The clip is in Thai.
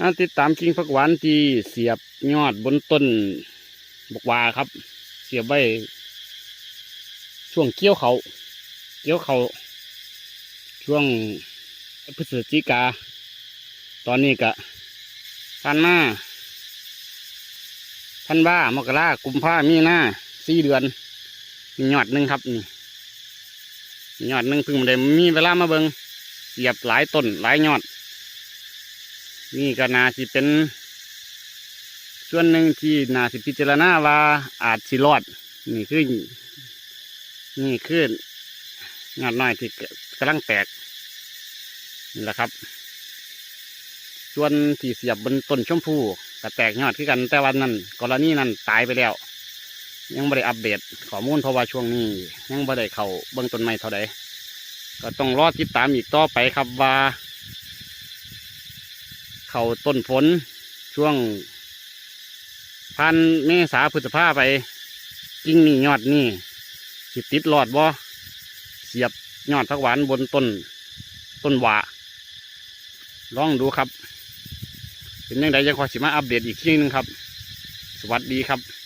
อ่าติดตามกิ่งผักหวานที่เสียบยอดบนต้นบกวาครับ เสียบไว้ช่วงเกี่ยวเขาเกี่ยวเขาช่วงพฤศจิกา ตอนนี้กะพันหน้าพันบ้ามกรากุมภามีหน้าสี่เดือนมียอดหนึ่งครับนี่ยอดหนึ่งเพิ่งได้มีเวลามาเบิงเสียบหลายต้นหลายยอด นี่ก็นาสิเป็น ส่วนหนึ่งที่นาสิพิจารณาว่าอาจสิรอด นี่คือนี่คือยอดน้อยที่กำลังแตกนี่แหละครับ ส่วนที่เสียบบนต้นชมพูก็แตกยอดคือกันแต่วันนั้นกรณีนั้นตายไปแล้ว ยังไม่ได้อัปเดตข้อมูลเพราะว่าช่วงนี้ ยังไม่ได้เข้าเบื้องต้นไม้เท่าใดก็ต้องรอติดตามอีกต่อไปครับว่า เขาต้นผลช่วง พันเมษาพฤษภาไป กิ่งนี่ยอดนี่สิติดหลอดบ่เสียบยอดผักหวานบนต้น ต้นหวาลองดูครับ เป็นยังไงยังขอสิมาอัปเดตอีกทีนึงครับ สวัสดีครับ